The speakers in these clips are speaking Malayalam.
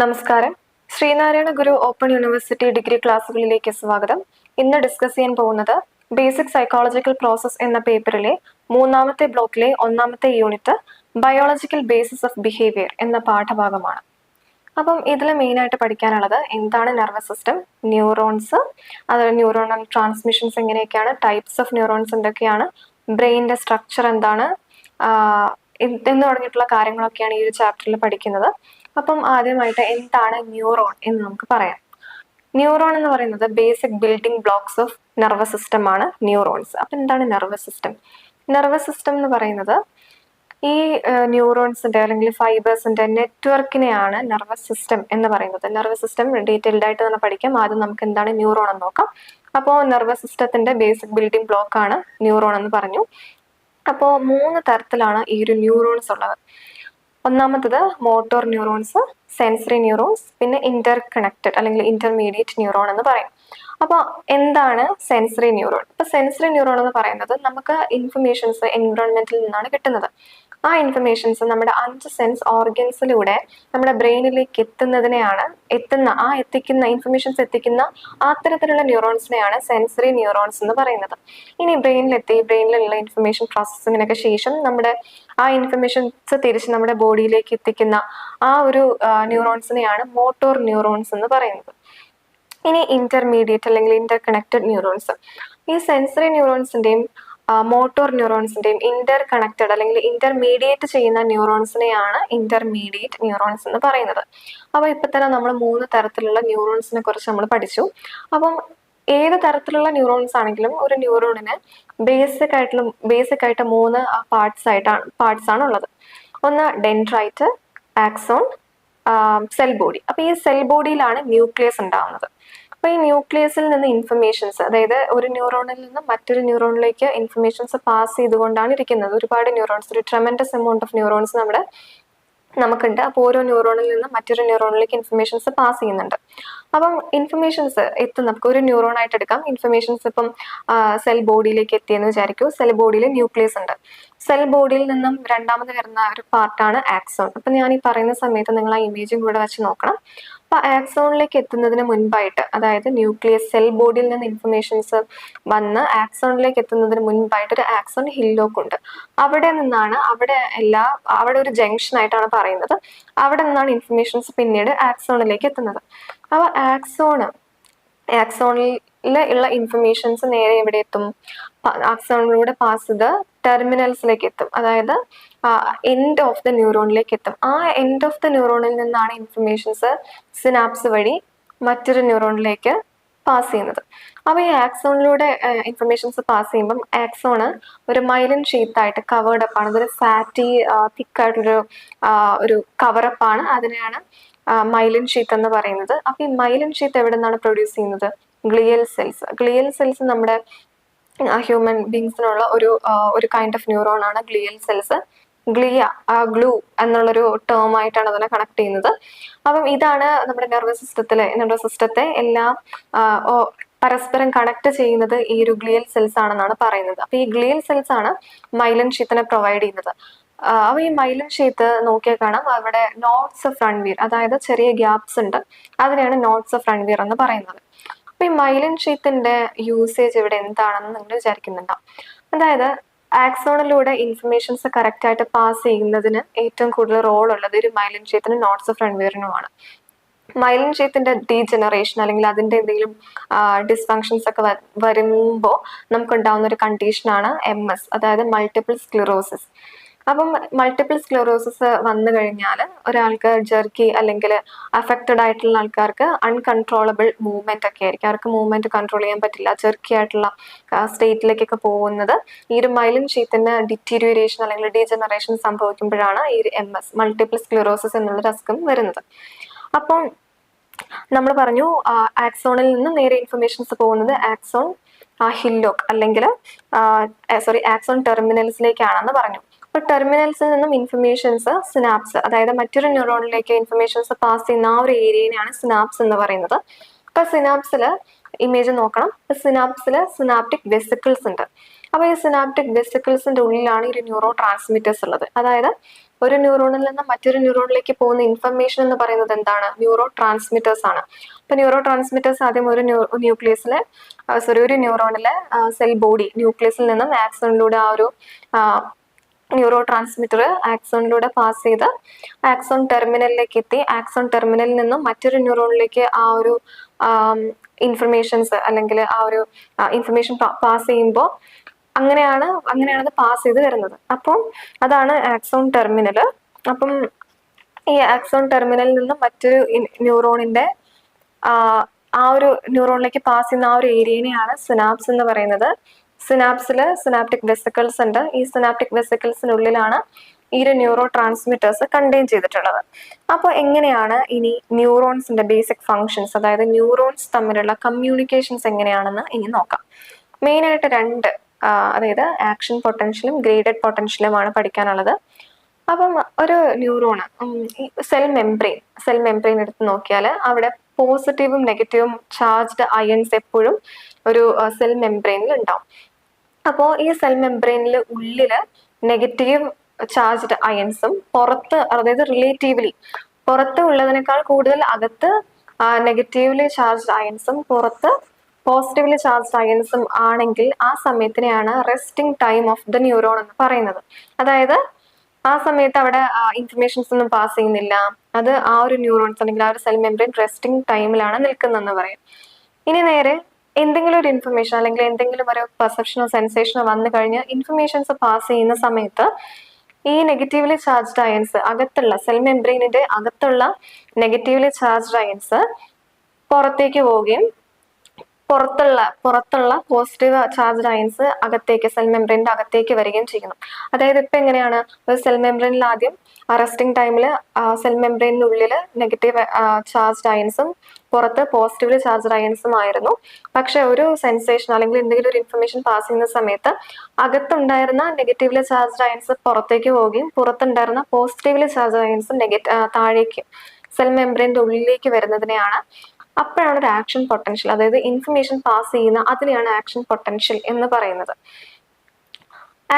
നമസ്കാരം. Sreenarayana Guru open university degree ക്ലാസ്സുകളിലേക്ക് സ്വാഗതം. ഇന്ന് ഡിസ്കസ് ചെയ്യാൻ പോകുന്നത് ബേസിക് സൈക്കോളജിക്കൽ പ്രോസസ് എന്ന പേപ്പറിലെ മൂന്നാമത്തെ ബ്ലോക്കിലെ ഒന്നാമത്തെ unit biological basis of behaviour എന്ന പാഠഭാഗമാണ്. അപ്പം ഇതിൽ മെയിനായിട്ട് പഠിക്കാനുള്ളത് എന്താണ് നെർവസ് സിസ്റ്റം ന്യൂറോൺസ് അത് ന്യൂറോണൽ ട്രാൻസ്മിഷൻസ് എങ്ങനെയൊക്കെയാണ് ടൈപ്സ് ഓഫ് ന്യൂറോൺസ് എന്തൊക്കെയാണ് ബ്രെയിനിന്റെ സ്ട്രക്ചർ എന്താണ് എന്ന് തുടങ്ങിയിട്ടുള്ള കാര്യങ്ങളൊക്കെയാണ് ഈ ഒരു ചാപ്റ്ററിൽ പഠിക്കുന്നത്. അപ്പം ആദ്യമായിട്ട് എന്താണ് ന്യൂറോൺ എന്ന് നമുക്ക് പറയാം. ന്യൂറോൺ എന്ന് പറയുന്നത് basic building blocks of nervous system ആണ് ന്യൂറോൺസ്. അപ്പം എന്താണ് നെർവസ് സിസ്റ്റം? നെർവസ് സിസ്റ്റം എന്ന് പറയുന്നത് ഈ ന്യൂറോൺസിന്റെ അല്ലെങ്കിൽ ഫൈബേഴ്സിന്റെ നെറ്റ്വർക്കിനെയാണ് നെർവസ് സിസ്റ്റം എന്ന് പറയുന്നത്. നെർവസ് സിസ്റ്റം ഡീറ്റെയിൽഡ് ആയിട്ട് തന്നെ പഠിക്കാം. ആദ്യം നമുക്ക് എന്താണ് ന്യൂറോൺ എന്ന് നോക്കാം. അപ്പോൾ നെർവസ് സിസ്റ്റത്തിന്റെ ബേസിക് ബിൽഡിംഗ് ബ്ലോക്ക് ആണ് ന്യൂറോൺ എന്ന് പറഞ്ഞു. അപ്പോൾ മൂന്ന് തരത്തിലാണ് ഈ ഒരു ന്യൂറോൺസ് ഉള്ളത്. ഒന്നാമത്തത് മോട്ടോർ ന്യൂറോൺസ് സെൻസറി ന്യൂറോൺസ് പിന്നെ ഇന്റർ കണക്റ്റഡ് അല്ലെങ്കിൽ ഇന്റർമീഡിയറ്റ് ന്യൂറോൺ എന്ന് പറയും. അപ്പോൾ എന്താണ് സെൻസറി ന്യൂറോൺ ഇപ്പൊ സെൻസറി ന്യൂറോൺ എന്ന് പറയുന്നത് നമുക്ക് ഇൻഫർമേഷൻസ് എൻവറോൺമെന്റിൽ നിന്നാണ് കിട്ടുന്നത്. ആ ഇൻഫർമേഷൻസ് നമ്മുടെ അഞ്ച് സെൻസ് ഓർഗൻസിലൂടെ നമ്മുടെ ബ്രെയിനിലേക്ക് എത്തുന്നതിനെയാണ് എത്തുന്ന ആ എത്തിക്കുന്ന ഇൻഫർമേഷൻസ് എത്തിക്കുന്ന അത്തരത്തിലുള്ള ന്യൂറോൺസിനെയാണ് സെൻസറി ന്യൂറോൺസ് എന്ന് പറയുന്നത്. ഇനി ബ്രെയിനിലെത്തി ബ്രെയിനിലുള്ള ഇൻഫർമേഷൻ പ്രോസസ്സിങ്ങിനൊക്കെ ശേഷം നമ്മുടെ ആ ഇൻഫർമേഷൻസ് തിരിച്ച് നമ്മുടെ ബോഡിയിലേക്ക് എത്തിക്കുന്ന ആ ഒരു ന്യൂറോൺസിനെയാണ് മോട്ടോർ ന്യൂറോൺസ് എന്ന് പറയുന്നത്. ഇനി ഇന്റർമീഡിയറ്റ് അല്ലെങ്കിൽ ഇന്റർ കണക്റ്റഡ് ന്യൂറോൺസ് ഈ സെൻസറി ന്യൂറോൺസിന്റെയും മോട്ടോർ ന്യൂറോൺസിന്റെയും ഇന്റർ കണക്റ്റഡ് അല്ലെങ്കിൽ ഇന്റർമീഡിയേറ്റ് ചെയ്യുന്ന ന്യൂറോൺസിനെയാണ് ഇന്റർമീഡിയറ്റ് ന്യൂറോൺസ് എന്ന് പറയുന്നത്. അപ്പോൾ ഇപ്പൊ തന്നെ നമ്മൾ മൂന്ന് തരത്തിലുള്ള ന്യൂറോൺസിനെ കുറിച്ച് നമ്മൾ പഠിച്ചു. അപ്പം ഏത് തരത്തിലുള്ള ന്യൂറോൺസ് ആണെങ്കിലും ഒരു ന്യൂറോണിന് ബേസിക് ആയിട്ടുള്ള ബേസിക് ആയിട്ട് മൂന്ന് പാർട്സ് ആയിട്ടാണ് പാർട്സ് ആണ് ഉള്ളത്. ഒന്ന് ഡെൻട്രൈറ്റ് ആക്സോൺ സെൽ ബോഡി അപ്പൊ ഈ സെൽ ബോഡിയിലാണ് ന്യൂക്ലിയസ് ഉണ്ടാവുന്നത്. അപ്പൊ ഈ ന്യൂക്ലിയസിൽ നിന്ന് ഇൻഫർമേഷൻസ് അതായത് ഒരു ന്യൂറോണിൽ നിന്ന് മറ്റൊരു ന്യൂറോണിലേക്ക് ഇൻഫർമേഷൻസ് പാസ് ചെയ്തുകൊണ്ടാണ് ഇരിക്കുന്നത്. ഒരുപാട് ന്യൂറോൺസ് ഒരു ട്രമൻഡസ് എമൗണ്ട് ഓഫ് ന്യൂറോൺസ് നമ്മുടെ നമുക്കുണ്ട്. അപ്പോൾ ഓരോ ന്യൂറോണിൽ നിന്ന് മറ്റൊരു ന്യൂറോണിലേക്ക് ഇൻഫർമേഷൻസ് പാസ് ചെയ്യുന്നുണ്ട്. അപ്പം ഇൻഫർമേഷൻസ് എത്തും. നമുക്ക് ഒരു ന്യൂറോൺ ആയിട്ട് എടുക്കാം. ഇൻഫർമേഷൻസ് ഇപ്പം സെൽ ബോഡിയിലേക്ക് എത്തിയെന്ന് വിചാരിക്കൂ. സെൽ ബോഡിയിൽ ന്യൂക്ലിയസ് ഉണ്ട്. സെൽ ബോഡിയിൽ നിന്നും രണ്ടാമത് വരുന്ന ഒരു പാർട്ടാണ് ആക്സോൺ അപ്പം ഞാൻ ഈ പറയുന്ന സമയത്ത് നിങ്ങൾ ആ ഇമേജും കൂടെ വെച്ച് നോക്കണം. അപ്പൊ ആക്സോണിലേക്ക് എത്തുന്നതിന് മുൻപായിട്ട് അതായത് ന്യൂക്ലിയസ് സെൽ ബോഡിയിൽ നിന്ന് ഇൻഫർമേഷൻസ് വന്ന് ആക്സോണിലേക്ക് എത്തുന്നതിന് മുൻപായിട്ട് ഒരു ആക്സോൺ ഹില്ലോക്ക് ഉണ്ട്. അവിടെ നിന്നാണ് അവിടെ എല്ലാ അവിടെ ഒരു ജംഗ്ഷൻ ആയിട്ടാണ് പറയുന്നത്. അവിടെ നിന്നാണ് ഇൻഫർമേഷൻസ് പിന്നീട് ആക്സോണിലേക്ക് എത്തുന്നത്. അപ്പൊ ആക്സോണ് ആക്സോണിൽ ഉള്ള ഇൻഫർമേഷൻസ് നേരെ എവിടെ എത്തും? ആക്സോണിലൂടെ പാസ് ചെയ്ത് ടെർമിനൽസിലേക്ക് എത്തും അതായത് എൻഡ് ഓഫ് ദ ന്യൂറോണിലേക്ക് എത്തും ആ എൻഡ് ഓഫ് ദ ന്യൂറോണിൽ നിന്നാണ് ഇൻഫർമേഷൻസ് സിനാപ്സ് വഴി മറ്റൊരു ന്യൂറോണിലേക്ക് പാസ് ചെയ്യുന്നത്. അപ്പോൾ ഈ ആക്സോണിലൂടെ ഇൻഫർമേഷൻസ് പാസ് ചെയ്യുമ്പം ആക്സോണ് ഒരു മൈലൻ ഷീത്തായിട്ട് കവേർഡ് ആണ്. അതൊരു ഫാറ്റി തിക്കായിട്ടുള്ളൊരു ഒരു കവറപ്പ് ആണ്. അതിനെയാണ് മൈലൻ ഷീത്ത് എന്ന് പറയുന്നത്. അപ്പോൾ ഈ മൈലൻ ഷീത്ത് എവിടെ നിന്നാണ് പ്രൊഡ്യൂസ് ചെയ്യുന്നത്? ഗ്ലിയൽ സെൽസ് ഗ്ലിയൽ സെൽസ് നമ്മുടെ ഹ്യൂമൻ ബീങ്സിനുള്ള ഒരു ഒരു കൈൻഡ് ഓഫ് ന്യൂറോൺ ആണ് ഗ്ലിയൽ സെൽസ് ഗ്ലിയ ഗ്ലൂ എന്നുള്ളൊരു ടേം ആയിട്ടാണ് അതിനെ കണക്ട് ചെയ്യുന്നത്. അപ്പം ഇതാണ് നമ്മുടെ നെർവസ് സിസ്റ്റത്തിലെ നമ്മുടെ സിസ്റ്റത്തെ എല്ലാം പരസ്പരം കണക്ട് ചെയ്യുന്നത് ഈ ഒരു ഗ്ലിയൽ സെൽസ് ആണെന്നാണ് പറയുന്നത്. അപ്പൊ ഈ ഗ്ലിയൽ സെൽസ് ആണ് മൈലൻ ഷീത്തിനെ പ്രൊവൈഡ് ചെയ്യുന്നത്. അപ്പൊ ഈ മൈലൻ ഷീത്ത് നോക്കിയാൽ കാണാം. അവിടെ നോട്ട്സ് ഓഫ് റൺവീർ അതായത് ചെറിയ ഗ്യാപ്സ് ഉണ്ട്. അതിനെയാണ് നോട്ട്സ് ഓഫ് റൺവീർ എന്ന് പറയുന്നത്. അപ്പൊ ഈ മൈലിൻ ഷീത്തിന്റെ യൂസേജ് ഇവിടെ എന്താണെന്ന് നിങ്ങൾ വിചാരിക്കുന്നുണ്ടാവും അതായത് ആക്സോണിലൂടെ ഇൻഫർമേഷൻസ് കറക്റ്റ് ആയിട്ട് പാസ് ചെയ്യുന്നതിന് ഏറ്റവും കൂടുതൽ റോൾ ഉള്ളത് ഒരു മൈലിൻ ഷീത്തിനും നോട്ട്സ് ഓഫ് റൺവീറിനുമാണ് മൈലിൻ ഷീത്തിന്റെ ഡീജനറേഷൻ അല്ലെങ്കിൽ അതിന്റെ എന്തെങ്കിലും ഡിസ്ഫങ്ഷൻസ് ഒക്കെ വരുമ്പോൾ നമുക്കുണ്ടാവുന്ന ഒരു കണ്ടീഷനാണ് എം എസ് അതായത് മൾട്ടിപ്പിൾ സ്ക്ലിറോസിസ് അപ്പം മൾട്ടിപ്പിൾ സ്ക്ലെറോസിസ് വന്നു കഴിഞ്ഞാൽ ഒരാൾക്ക് ജെർക്കി അല്ലെങ്കിൽ അഫക്റ്റഡ് ആയിട്ടുള്ള ആൾക്കാർക്ക് അൺകൺട്രോളബിൾ മൂവ്മെന്റ് ഒക്കെ ആയിരിക്കും. അവർക്ക് മൂവ്മെന്റ് കൺട്രോൾ ചെയ്യാൻ പറ്റില്ല. ജെർക്കി ആയിട്ടുള്ള സ്റ്റേറ്റിലേക്കൊക്കെ പോകുന്നത് ഈ ഒരു മൈലിൻ ഷീത്തിന് ഡിറ്റീരിയറേഷൻ അല്ലെങ്കിൽ ഡീജനറേഷൻ സംഭവിക്കുമ്പോഴാണ് ഈ ഒരു എം എസ് മൾട്ടിപ്പിൾ സ്ക്ലെറോസിസ് എന്നുള്ള അസുഖം വരുന്നത്. അപ്പം നമ്മൾ പറഞ്ഞു ആക്സോണിൽ നിന്ന് നേരെ ഇൻഫർമേഷൻസ് പോകുന്നത് ആക്സോൺ ഹില്ലോക്ക് അല്ലെങ്കിൽ സോറി ആക്സോൺ ടെർമിനൽസിലേക്കാണെന്ന് പറഞ്ഞു. അപ്പോൾ ടെർമിനൽസിൽ നിന്നും ഇൻഫർമേഷൻസ് സിനാപ്സ് അതായത് മറ്റൊരു ന്യൂറോണിലേക്ക് ഇൻഫർമേഷൻസ് പാസ് ചെയ്യുന്ന ആ ഒരു ഏരിയനെയാണ് സിനാപ്സ് എന്ന് പറയുന്നത്. അപ്പോൾ സിനാപ്സിൽ ഇമേജ് നോക്കണം. സിനാപ്സിൽ സിനാപ്റ്റിക് വെസിക്കിൾസ് ഉണ്ട്. അപ്പോൾ ഈ സിനാപ്റ്റിക് വെസിക്കിൾസിന്റെ ഉള്ളിലാണ് ഈ ന്യൂറോ ട്രാൻസ്മിറ്റേഴ്സ് ഉള്ളത്. അതായത് ഒരു ന്യൂറോണിൽ നിന്ന് മറ്റൊരു ന്യൂറോണിലേക്ക് പോകുന്ന ഇൻഫർമേഷൻ എന്ന് പറയുന്നത് എന്താണ്? ന്യൂറോ ട്രാൻസ്മിറ്റേഴ്സ് ആണ്. അപ്പൊ ന്യൂറോ ട്രാൻസ്മിറ്റേഴ്സ് ആദ്യം ഒരു ന്യൂക്ലിയസിലെ സോറി ഒരു ന്യൂറോണിലെ സെൽ ബോഡി ന്യൂക്ലിയസിൽ നിന്നും ആക്സണിലൂടെ ആ ഒരു ന്യൂറോ ട്രാൻസ്മിറ്റർ ആക്സോണിലൂടെ പാസ് ചെയ്ത് ആക്സോൺ ടെർമിനലിലേക്ക് എത്തി. ആക്സോൺ ടെർമിനലിൽ നിന്നും മറ്റൊരു ന്യൂറോണിലേക്ക് ആ ഒരു ഇൻഫർമേഷൻസ് അല്ലെങ്കിൽ ആ ഒരു ഇൻഫർമേഷൻ പാസ് ചെയ്യുമ്പോൾ അങ്ങനെയാണ് അങ്ങനെയാണ് അത് പാസ് ചെയ്ത് വരുന്നത്. അപ്പം അതാണ് ആക്സോൺ ടെർമിനൽ. അപ്പം ഈ ആക്സോൺ ടെർമിനലിൽ നിന്നും മറ്റൊരു ന്യൂറോണിന്റെ ആ ഒരു ന്യൂറോണിലേക്ക് പാസ് ചെയ്യുന്ന ആ ഒരു ഏരിയനെയാണ് സിനാപ്സ് എന്ന് പറയുന്നത്. സിനാപ്സിൽ സിനാപ്റ്റിക് വെസിക്കിൾസ് ഉണ്ട്. ഈ സിനാപ്റ്റിക് വെസിക്കിൾസിനുള്ളിലാണ് ഈ ഒരു ന്യൂറോ ട്രാൻസ്മിറ്റേഴ്സ് കണ്ടെയ്ൻ ചെയ്തിട്ടുള്ളത്. അപ്പോൾ എങ്ങനെയാണ് ഇനി ന്യൂറോൺസിന്റെ ബേസിക് ഫങ്ഷൻസ് അതായത് ന്യൂറോൺസ് തമ്മിലുള്ള കമ്മ്യൂണിക്കേഷൻസ് എങ്ങനെയാണെന്ന് ഇനി നോക്കാം. മെയിനായിട്ട് രണ്ട് അതായത് ആക്ഷൻ പൊട്ടൻഷ്യലും ഗ്രേഡഡ് പൊട്ടൻഷ്യലുമാണ് പഠിക്കാനുള്ളത്. അപ്പം ഒരു neuron cell membrane cell membrane എടുത്ത് നോക്കിയാൽ അവിടെ പോസിറ്റീവും നെഗറ്റീവും ചാർജ്ഡ് അയൺസ് എപ്പോഴും ഒരു സെൽ മെംബ്രെയിനിൽ ഉണ്ടാവും. അപ്പോൾ ഈ സെൽ മെംബ്രെയിനിൽ ഉള്ളിൽ നെഗറ്റീവ് ചാർജ്ഡ് അയൺസും പുറത്ത് അതായത് റിലേറ്റീവ്ലി പുറത്ത് ഉള്ളതിനേക്കാൾ കൂടുതൽ അകത്ത് നെഗറ്റീവ്ലി ചാർജ്ഡ് അയൺസും പുറത്ത് പോസിറ്റീവ്ലി ചാർജ്ഡ് അയൺസും ആണെങ്കിൽ ആ സമയത്തിനെയാണ് resting time of the neuron എന്ന് പറയുന്നത്. അതായത് ആ സമയത്ത് അവിടെ ഇൻഫർമേഷൻസ് ഒന്നും പാസ് ചെയ്യുന്നില്ല. അത് ആ ഒരു ന്യൂറോൺസ് അല്ലെങ്കിൽ ആ ഒരു സെൽ മെമ്പറിൻ റെസ്റ്റിംഗ് ടൈമിലാണ് നിൽക്കുന്നതെന്ന് പറയും. ഇനി നേരെ എന്തെങ്കിലും ഒരു ഇൻഫർമേഷൻ അല്ലെങ്കിൽ എന്തെങ്കിലും ഒരു പെർസെപ്ഷനോ സെൻസേഷനോ വന്നു കഴിഞ്ഞ് ഇൻഫർമേഷൻസ് പാസ് ചെയ്യുന്ന സമയത്ത് ഈ നെഗറ്റീവ്ലി ചാർജ്ഡ് അയൻസ് അകത്തുള്ള സെൽ മെംബ്രെയിനിന്റെ അകത്തുള്ള നെഗറ്റീവ്ലി ചാർജ്ഡ് അയൻസ് പുറത്തേക്ക് പോവുകയും പുറത്തുള്ള പുറത്തുള്ള പോസിറ്റീവ് ചാർജ് അയൻസ് അകത്തേക്ക് സെൽ മെംബ്രെയിന്റെ അകത്തേക്ക് വരികയും ചെയ്യുന്നു. അതായത് ഇപ്പൊ എങ്ങനെയാണ്? ഒരു സെൽ മെംബ്രെയിനിൽ ആദ്യം റെസ്റ്റിംഗ് ടൈമിൽ സെൽ മെംബ്രെയിനുള്ളിൽ നെഗറ്റീവ് ചാർജ് അയൻസും പുറത്ത് പോസിറ്റീവ്ലി ചാർജ് അയൻസും ആയിരുന്നു പക്ഷെ ഒരു സെൻസേഷൻ അല്ലെങ്കിൽ എന്തെങ്കിലും ഒരു ഇൻഫർമേഷൻ പാസ് ചെയ്യുന്ന സമയത്ത് അകത്തുണ്ടായിരുന്ന നെഗറ്റീവ്ലി ചാർജ് അയൻസ് പുറത്തേക്ക് പോവുകയും പുറത്തുണ്ടായിരുന്ന പോസിറ്റീവ്ലി ചാർജ് അയൻസ് നെഗറ്റീവ് താഴേക്ക് സെൽ മെമ്പറിന്റെ ഉള്ളിലേക്ക് വരുന്നതിനെയാണ് അപ്പോഴാണ് ഒരു ആക്ഷൻ പൊട്ടൻഷ്യൽ അതായത് ഇൻഫർമേഷൻ പാസ് ചെയ്യുന്ന അതിനെയാണ് ആക്ഷൻ പൊട്ടൻഷ്യൽ എന്ന് പറയുന്നത്.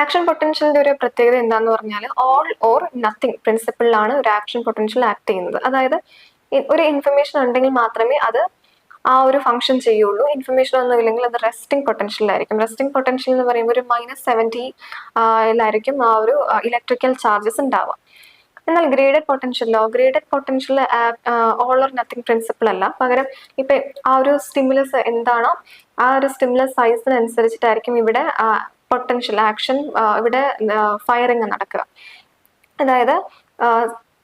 ആക്ഷൻ പൊട്ടൻഷ്യലിന്റെ ഒരു പ്രത്യേകത എന്താന്ന് പറഞ്ഞാൽ ഓൾ ഓർ നത്തിങ് പ്രിൻസിപ്പിളിലാണ് ഒരു ആക്ഷൻ പൊട്ടൻഷ്യൽ ആക്ട് ചെയ്യുന്നത്. അതായത് ഒരു ഇൻഫർമേഷൻ ഉണ്ടെങ്കിൽ മാത്രമേ അത് ആ ഒരു ഫംഗ്ഷൻ ചെയ്യുള്ളൂ. ഇൻഫർമേഷൻ ഒന്നും ഇല്ലെങ്കിൽ അത് റെസ്റ്റിംഗ് പൊട്ടൻഷ്യലായിരിക്കും റെസ്റ്റിംഗ് പൊട്ടൻഷ്യൽ എന്ന് പറയുമ്പോൾ ഒരു മൈനസ് സെവന്റി ലായിരിക്കും ആ ഒരു ഇലക്ട്രിക്കൽ ചാർജസ് ഉണ്ടാവുക. എന്നാൽ graded പൊട്ടൻഷ്യലോ graded potential all or nothing principle അല്ല. പകരം ഇപ്പം ആ ഒരു സ്റ്റിമുലസ് എന്താണോ ആ ഒരു സ്റ്റിമുലസ് സൈസിനനുസരിച്ചിട്ടായിരിക്കും ഇവിടെ പൊട്ടൻഷ്യൽ ആക്ഷൻ ഇവിടെ ഫയറിങ് നടക്കുക. അതായത്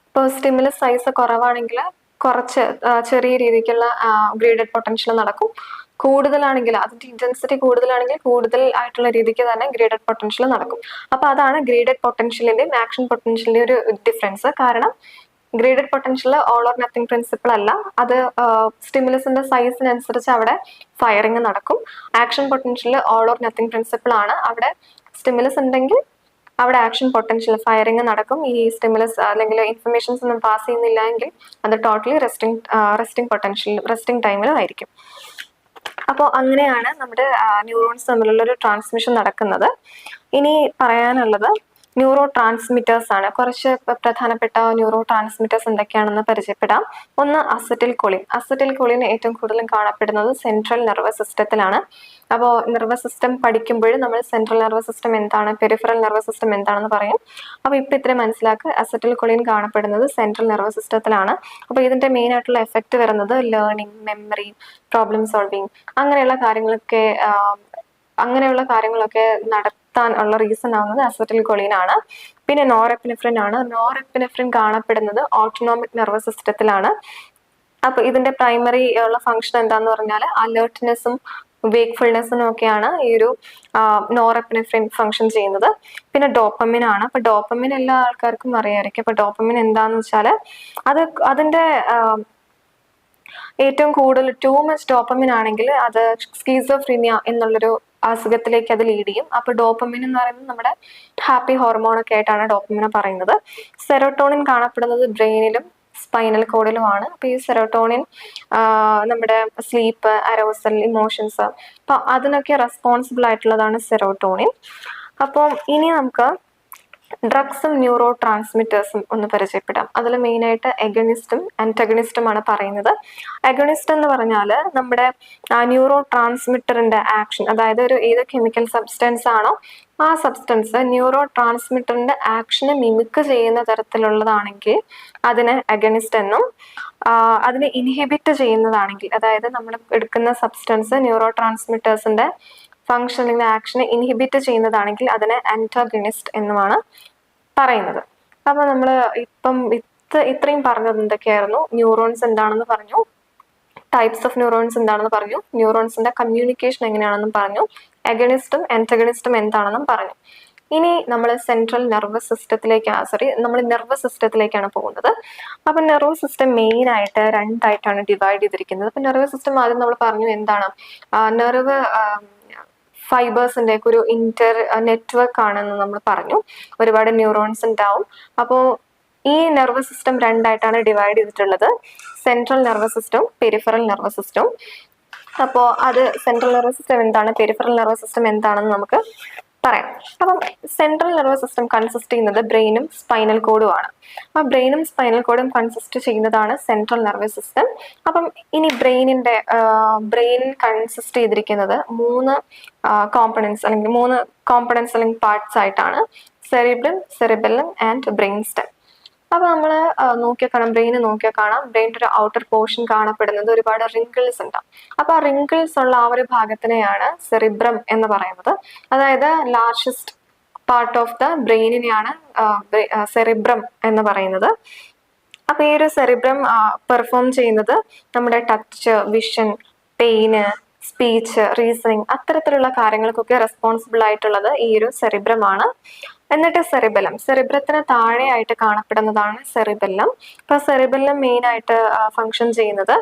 ഇപ്പോൾ സ്റ്റിമുലസ് സൈസ് കുറവാണെങ്കിൽ കുറച്ച് ചെറിയ രീതിക്കുള്ള ഗ്രേഡഡ് പൊട്ടൻഷ്യൽ നടക്കും. കൂടുതലാണെങ്കിൽ അതിന്റെ ഇന്റൻസിറ്റി കൂടുതലാണെങ്കിൽ കൂടുതൽ ആയിട്ടുള്ള രീതിക്ക് തന്നെ ഗ്രേഡഡ് പൊട്ടൻഷ്യൽ നടക്കും. അപ്പൊ അതാണ് ഗ്രേഡഡ് പൊട്ടൻഷ്യലിന്റെയും ആക്ഷൻ പൊട്ടൻഷ്യലിന്റെ ഒരു ഡിഫറൻസ് കാരണം graded potential all or nothing principle അല്ല. അത് സ്റ്റിമുലസിന്റെ സൈസിനനുസരിച്ച് അവിടെ ഫയറിങ് നടക്കും. Action potential all or nothing principle ആണ്. അവിടെ സ്റ്റിമുലസ് ഉണ്ടെങ്കിൽ അവിടെ ആക്ഷൻ പൊട്ടൻഷ്യൽ ഫയറിംഗ് നടക്കും. ഈ സ്റ്റിമുലസ് അല്ലെങ്കിൽ ഇൻഫർമേഷൻസ് ഒന്നും പാസ് ചെയ്യുന്നില്ല എങ്കിൽ അത് totally resting resting potential resting ടൈമിലും ആയിരിക്കും. അപ്പോൾ അങ്ങനെയാണ് നമ്മുടെ ന്യൂറോൺസ് തമ്മിലുള്ള ഒരു ട്രാൻസ്മിഷൻ നടക്കുന്നത്. ഇനി പറയാനുള്ളത് ന്യൂറോ ട്രാൻസ്മിറ്റേഴ്സ് ആണ്. കുറച്ച് പ്രധാനപ്പെട്ട ന്യൂറോ ട്രാൻസ്മിറ്റേഴ്സ് എന്തൊക്കെയാണെന്ന് പരിചയപ്പെടാം. ഒന്ന് അസറ്റിൽ കൊളിൻ അസറ്റിൽ കൊളിൻ ഏറ്റവും കൂടുതലും കാണപ്പെടുന്നത് സെൻട്രൽ നെർവസ് സിസ്റ്റത്തിലാണ് അപ്പോൾ നെർവസ് സിസ്റ്റം പഠിക്കുമ്പോൾ നമ്മൾ സെൻട്രൽ നെർവസ് സിസ്റ്റം എന്താണ് പെരിഫറൽ നെർവസ് സിസ്റ്റം എന്താണെന്ന് പറയും. അപ്പോൾ ഇപ്പം ഇത്രയും മനസ്സിലാക്കുക അസറ്റിൽ കൊളിൻ കാണപ്പെടുന്നത് സെൻട്രൽ നെർവസ് സിസ്റ്റത്തിലാണ് അപ്പോൾ ഇതിന്റെ മെയിൻ ആയിട്ടുള്ള എഫക്റ്റ് വരുന്നത് ലേണിംഗ് മെമ്മറി പ്രോബ്ലം സോൾവിങ് അങ്ങനെയുള്ള കാര്യങ്ങളൊക്കെ അങ്ങനെയുള്ള കാര്യങ്ങളൊക്കെ നടത്താൻ ഉള്ള റീസൺ ആവുന്നത് അസറ്റിൽ കൊളീൻ ആണ്. പിന്നെ നോറെപ്പിനെഫ്രിൻ ആണ്. നോറെപ്പിനെഫ്രിൻ കാണപ്പെടുന്നത് ഓട്ടോണോമിക് നെർവസ് സിസ്റ്റത്തിലാണ് അപ്പൊ ഇതിന്റെ പ്രൈമറി ഉള്ള ഫംഗ്ഷൻ എന്താന്ന് പറഞ്ഞാൽ അലേർട്ട്നെസ്സും വേക്ക്ഫുൾനെസ്സിനും ഒക്കെയാണ് ഈ ഒരു നോറെപ്പിനെഫ്രിൻ ഫംഗ്ഷൻ ചെയ്യുന്നത്. പിന്നെ ഡോപ്പമിൻ ആണ്. അപ്പൊ ഡോപ്പമിൻ എല്ലാ ആൾക്കാർക്കും അറിയാമായിരിക്കും അപ്പൊ ഡോപ്പമിൻ എന്താന്ന് വെച്ചാൽ അത് അതിന്റെ ഏറ്റവും കൂടുതൽ ടൂ മച്ച് ഡോപ്പമിൻ ആണെങ്കിൽ അത് സ്കീസോഫ്രീനിയ എന്നുള്ളൊരു അസുഖത്തിലേക്ക് അത് ലീഡ് ചെയ്യും. അപ്പൊ ഡോപ്പമിൻ എന്ന് പറയുന്നത് നമ്മുടെ ഹാപ്പി ഹോർമോൺ ഒക്കെ ആയിട്ടാണ് ഡോപ്പമിനെ പറയുന്നത്. സെറോട്ടോണിൻ കാണപ്പെടുന്നത് ബ്രെയിനിലും സ്പൈനൽ കോഡിലുമാണ് അപ്പൊ ഈ സെറോട്ടോണിൻ നമ്മുടെ സ്ലീപ്പ് അരോസൽ ഇമോഷൻസ് അപ്പൊ അതിനൊക്കെ റെസ്പോൺസിബിൾ ആയിട്ടുള്ളതാണ് സെറോട്ടോണിൻ അപ്പോൾ ഇനി നമുക്ക് ഡ്രഗ്സും ന്യൂറോ ട്രാൻസ്മിറ്റേഴ്സും ഒന്ന് പരിചയപ്പെടാം. അതിൽ മെയിനായിട്ട് എഗണിസ്റ്റും ആന്റഗണിസ്റ്റുമാണ് പറയുന്നത്. എഗണിസ്റ്റ് എന്ന് പറഞ്ഞാൽ നമ്മുടെ ന്യൂറോ ട്രാൻസ്മിറ്ററിന്റെ ആക്ഷൻ അതായത് ഒരു ഏത് കെമിക്കൽ സബ്സ്റ്റൻസ് ആണോ ആ സബ്സ്റ്റൻസ് ന്യൂറോ ട്രാൻസ്മിറ്ററിന്റെ ആക്ഷനെ മിമിക്ക് ചെയ്യുന്ന തരത്തിലുള്ളതാണെങ്കിൽ അതിനെ അഗണിസ്റ്റ് എന്നും അതിനെ ഇൻഹിബിറ്റ് ചെയ്യുന്നതാണെങ്കിൽ അതായത് നമ്മൾ എടുക്കുന്ന സബ്സ്റ്റൻസ് ന്യൂറോ ട്രാൻസ്മിറ്റേഴ്സിന്റെ ഫങ്ഷൻ അല്ലെങ്കിൽ ആക്ഷനെ ഇൻഹിബിറ്റ് ചെയ്യുന്നതാണെങ്കിൽ അതിനെ ആന്റോഗണിസ്റ്റ് എന്നുമാണ് പറയുന്നത്. അപ്പോൾ നമ്മൾ ഇപ്പം ഇത്ര ഇത്രയും പറഞ്ഞത് എന്തൊക്കെയായിരുന്നു? ന്യൂറോൺസ് എന്താണെന്ന് പറഞ്ഞു. ടൈപ്സ് ഓഫ് ന്യൂറോൺസ് എന്താണെന്ന് പറഞ്ഞു. ന്യൂറോൺസിന്റെ കമ്മ്യൂണിക്കേഷൻ എങ്ങനെയാണെന്നും പറഞ്ഞു. എഗണിസ്റ്റും ആന്റഗണിസ്റ്റും എന്താണെന്നും പറഞ്ഞു. ഇനി നമ്മൾ സെൻട്രൽ നെർവസ് സിസ്റ്റത്തിലേക്ക് സോറി നമ്മൾ നെർവസ് സിസ്റ്റത്തിലേക്കാണ് പോകുന്നത്. അപ്പം നെർവസ് സിസ്റ്റം മെയിൻ ആയിട്ട് രണ്ടായിട്ടാണ് ഡിവൈഡ് ചെയ്തിരിക്കുന്നത്. അപ്പം നെർവസ് സിസ്റ്റം ആദ്യം നമ്മൾ പറഞ്ഞു എന്താണ്? നെർവ് ഫൈബേഴ്സിന്റെ ഒക്കെ ഒരു ഇന്റർ നെറ്റ്വർക്ക് ആണെന്ന് നമ്മൾ പറഞ്ഞു. ഒരുപാട് ന്യൂറോൺസ് ഉണ്ടാവും. അപ്പോൾ ഈ നെർവസ് സിസ്റ്റം രണ്ടായിട്ടാണ് ഡിവൈഡ് ചെയ്തിട്ടുള്ളത്. Central nervous system peripheral nervous system. അപ്പോൾ അത് സെൻട്രൽ നെർവസ് സിസ്റ്റം എന്താണ്? പെരിഫറൽ നെർവസ് സിസ്റ്റം എന്താണെന്ന് നമുക്ക് പറയാം. അപ്പം സെൻട്രൽ നെർവസ് സിസ്റ്റം കൺസിസ്റ്റ് ചെയ്യുന്നത് ബ്രെയിനും സ്പൈനൽ കോഡും ആണ്. അപ്പം ബ്രെയിനും സ്പൈനൽ കോഡും കൺസിസ്റ്റ് ചെയ്യുന്നതാണ് സെൻട്രൽ നെർവസ് സിസ്റ്റം അപ്പം ഇനി ബ്രെയിനിന്റെ ബ്രെയിൻ കൺസിസ്റ്റ് ചെയ്തിരിക്കുന്നത് മൂന്ന് കോമ്പണൻസ് അല്ലെങ്കിൽ മൂന്ന് കോമ്പണൻസ് അല്ലെങ്കിൽ പാർട്സ് ആയിട്ടാണ്. Cerebrum cerebellum and brain stem അപ്പൊ നമ്മൾ നോക്കിയാൽ കാണാം ബ്രെയിന് നോക്കിയാൽ കാണാം. ബ്രെയിന്റെ ഒരു ഔട്ടർ പോർഷൻ കാണപ്പെടുന്നത് ഒരുപാട് റിങ്കിൾസ് ഉണ്ടാവും അപ്പൊ ആ റിങ്കിൾസ് ഉള്ള ആ ഒരു ഭാഗത്തിനെയാണ് സെറിബ്രം എന്ന് പറയുന്നത്. അതായത് ലാർജസ്റ്റ് പാർട്ട് ഓഫ് ദ ബ്രെയിനിനെയാണ് സെറിബ്രം എന്ന് പറയുന്നത്. അപ്പൊ ഈ ഒരു സെറിബ്രം പെർഫോം ചെയ്യുന്നത് നമ്മുടെ touch vision pain speech reasoning അത്തരത്തിലുള്ള കാര്യങ്ങൾക്കൊക്കെ റെസ്പോൺസിബിൾ ആയിട്ടുള്ളത് ഈ ഒരു സെറിബ്രമാണ് എന്നിട്ട് സെറിബെല്ലം സെറിബ്രത്തിന് താഴെയായിട്ട് കാണപ്പെടുന്നതാണ് സെറിബെല്ലം. ഇപ്പൊ സെറിബെല്ലം മെയിൻ ആയിട്ട് ഫങ്ഷൻ ചെയ്യുന്നത്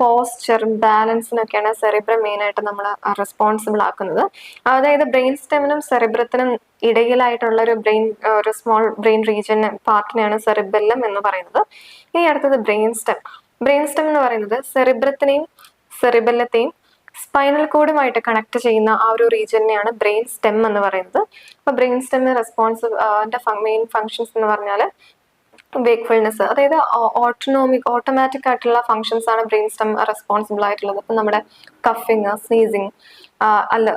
പോസ്ചർ ബാലൻസിനൊക്കെയാണ് സെറിബ്രം മെയിൻ ആയിട്ട് നമ്മൾ റെസ്പോൺസിബിൾ ആക്കുന്നത്. അതായത് ബ്രെയിൻ സ്റ്റെമിനും സെറിബ്രത്തിനും ഇടയിലായിട്ടുള്ള ഒരു ബ്രെയിൻ ഒരു സ്മോൾ ബ്രെയിൻ റീജിയൻ പാർട്ടിനെയാണ് സെറിബെല്ലം എന്ന് പറയുന്നത്. ഇനി അടുത്തത് ബ്രെയിൻ സ്റ്റെം ബ്രെയിൻ സ്റ്റെം എന്ന് പറയുന്നത് സെറിബ്രത്തിനെയും സെറിബെല്ലത്തെയും സ്പൈനൽ കോഡുമായിട്ട് കണക്ട് ചെയ്യുന്ന ആ ഒരു റീജിയനെയാണ് ബ്രെയിൻ സ്റ്റെം എന്ന് പറയുന്നത്. അപ്പൊ ബ്രെയിൻ സ്റ്റെമ്മിന് റെസ്പോൺസ് മെയിൻ ഫങ്ഷൻസ് എന്ന് പറഞ്ഞാൽ വേക്ക്ഫുൾനെസ് അതായത് ഓട്ടോണോമിക് ഓട്ടോമാറ്റിക് ആയിട്ടുള്ള ഫങ്ഷൻസ് ആണ് ബ്രെയിൻ സ്റ്റെം റെസ്പോൺസിബിൾ ആയിട്ടുള്ളത്. അപ്പൊ നമ്മുടെ കഫിങ് സ്നീസിങ്